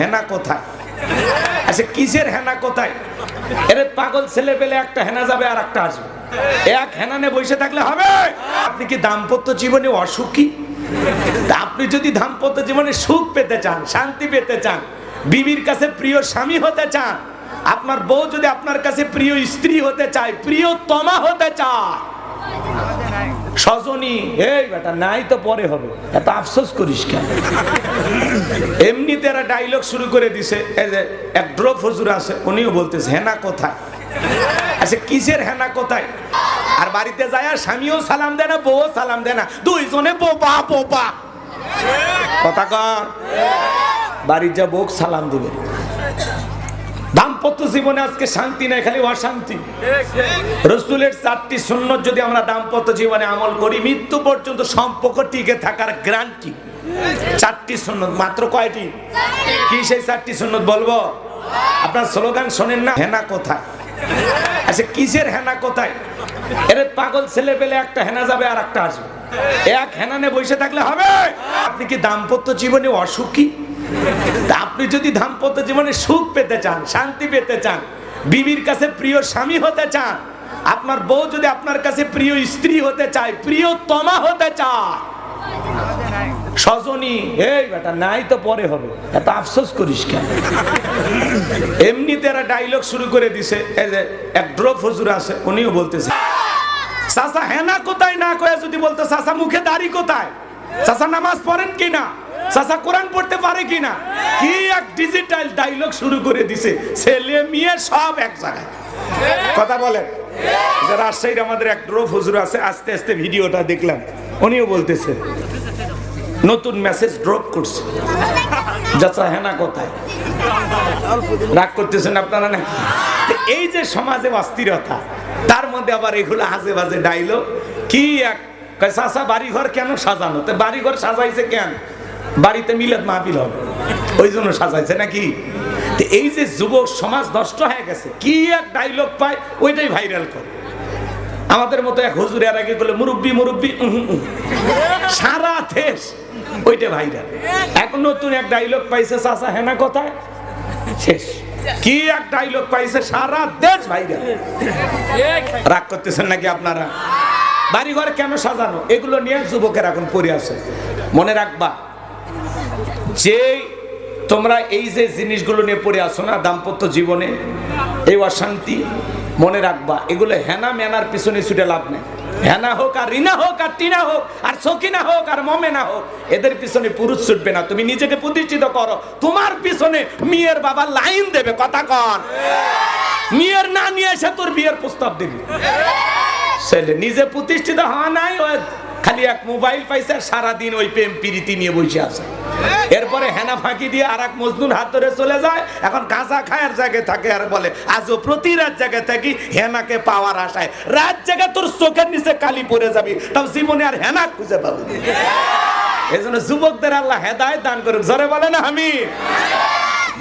হেনা কোথায়? আচ্ছা কিসের হেনা কোথায়? এর পাগল ছেলে পেলে একটা হেনা যাবে আর একটা আসবে। এক হেনানে বসে থাকলে হবে? আপনি কি দাম্পত্য জীবনে অসুখী? আপনি যদি দাম্পত্য জীবনে সুখ পেতে চান, শান্তি পেতে চান, বিবির কাছে প্রিয় স্বামী হতে চান, আপনার বউ যদি আপনার কাছে প্রিয় স্ত্রী হতে চায়, প্রিয় তমা হতে চায় সজনী, এই বেটা, নাই তো পরে হবে। এত আফসোস করিস কেন? এমনিতে এরা ডায়লগ শুরু করে দিছে। এই যে এক ড্রপ হুজুর আছে, উনিও বলতেছে, হেনা কোথায়? আচ্ছা কিসের হেনা কোথায়? আর বাড়িতে যায় আর স্বামীও সালাম দেয় না, বউও সালাম দেয় না। দুইজনে বোপা বোপা কথা কর। বাড়ির যা বউক সালাম দিবে। জীবনে আজকে শান্তি নাই, খালি অশান্তি। রসুলের চারটি সুন্নত যদি আমরা দাম্পত্য জীবনে আমল করি, মৃত্যু পর্যন্ত সম্পর্ক টিকে থাকার গ্রান্টি চারটি সুন্নত, মাত্র কয়টি? কি সেই চারটি সুন্নত বলব? আপনার স্লোগান শোনেন না, হেনা কোথায়? আচ্ছা কিসের হেনা কোথায়? এর পাগল ছেলে পেলে একটা হেনা যাবে আর একটা আসবে। এক হেনানে বসে থাকলে হবে? আপনি কি দাম্পত্য জীবনে অসুখী? তা আপনি যদি দাম্পত্য জীবনে সুখ পেতে চান, শান্তি পেতে চান, বিবির কাছে প্রিয় স্বামী হতে চান, আপনার বউ যদি আপনার কাছে প্রিয় স্ত্রী হতে চায়, প্রিয় তমা হতে চায় নাই তো পরে হবে আফসোস করিস এমনিতে এরা ডায়লগ শুরু করে দিছে এক আছে, উনিও হেনা কোথায় না যদি বলতো, চাচা মুখে দাড়ি কোথায়? চাচা নামাজ পড়েন কিনা? চাচা কোরআন পড়তে পারে কি না কি এক ডিজিটাল ডায়লগ শুরু করে দিছে? ছেলে মেয়ে সব এক জায়গায়। কথা বলেন। যে রাজশাহীর আমাদের এক ড্রপ হুজুর আছে, আস্তে আস্তে ভিডিওটা দেখলাম। উনিও বলতেছে, নতুন মেসেজ ড্রপ করছে। যাচ্ছা হেনা কোথায়? রাগ করতেছেন আপনারা না এই যে সমাজে অস্থিরতা, তার মধ্যে আবার এগুলো হাজে বাজে ডাইলো কি এক চাচা, বাড়িঘর কেন সাজানো? তো বাড়িঘর সাজাইছে কেন? বাড়িতে মিলাদ মাহফিল হবে। ওই জন্য সাজাইছে নাকি? এই যে যুবক সমাজ নষ্ট হয়ে গেছে, কি এক ডাইলগ পায়, ওইটাই ভাইরাল করে। আমাদের মতো এক হুজুর এর আগে বলে, মুরব্বি মুরব্বি। সারা দেশ ওইটা ভাইরাল এখন নতুন এক ডাইলগ পাইছে চাচা হেনা কোথায়। শেষ। কি এক ডাইলগ পাইছে, সারা দেশ ভাইরাল রাগ করতেছেন নাকি আপনারা? বাড়িঘর কেন সাজানো? এগুলো নিয়ে যুবকের এখন পড়ে আছে। মনে রাখবা যে তোমরা এই যে জিনিসগুলো নিয়ে পড়ে আসো না দাম্পত্য জীবনে এই অশান্তি মনে রাখবা এগুলো হেনা মেনার পিছনে ছুটে লাভ নেই। হেনা হোক আর রিনা হোক আর টিনা হোক আর সকিনা হোক আর মমেনা হোক এদের পিছনে পুরুষ ছুটবে না। তুমি নিজেকে প্রতিষ্ঠিত করো তোমার পিছনে মেয়ের বাবা লাইন দেবে কথা কর মেয়ের না নিয়ে এসে তোর বিয়ের প্রস্তাব দিবি। ছেলে নিজে প্রতিষ্ঠিত হওয়া নাই খালি এক মোবাইল পাইছে আর সারাদিন ওই প্রেম প্রীতি নিয়ে বসে আছে। এরপরে হেনা ফাঁকি দিয়ে আর এক মজদুর হাত ধরে চলে যায়, এখন কাঁচা খায়ের জায়গায় থাকে আর বলে, আজও প্রতি রাত জায়গায় থাকি হেনাকে পাওয়ার আশায়। রাত জায়গায় তোর চোখের নিচে কালি পড়ে যাবি, তাও জীবনে আর হেনা খুঁজে পাবি এই জন্য যুবকদের আল্লাহ হেদায় দান করুক। জরে বলে না আমি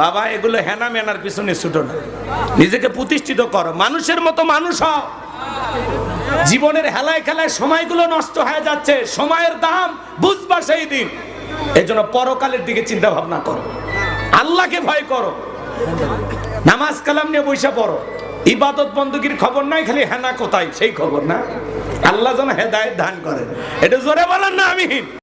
বাবা, এগুলো হেনা মেনার পিছনে ছুটো না। নিজেকে প্রতিষ্ঠিত করো। মানুষের মতো মানুষ হও জীবনের হেলায় খেলায় সময়গুলো নষ্ট হয়ে যাচ্ছে, সময়ের দাম বুঝবা সেই দিন। এই জন্য পরকালের দিকে চিন্তা ভাবনা করো। আল্লাহকে ভয় করো। নামাজ কালাম নিয়ে বৈশা পড়ো। ইবাদত বন্দুকির খবর নাই, খালি হেনা কোথায়? সেই খবর না? আল্লাহ যেন হেদায়ত দান করেন। এটা জোরে বলেন না আমি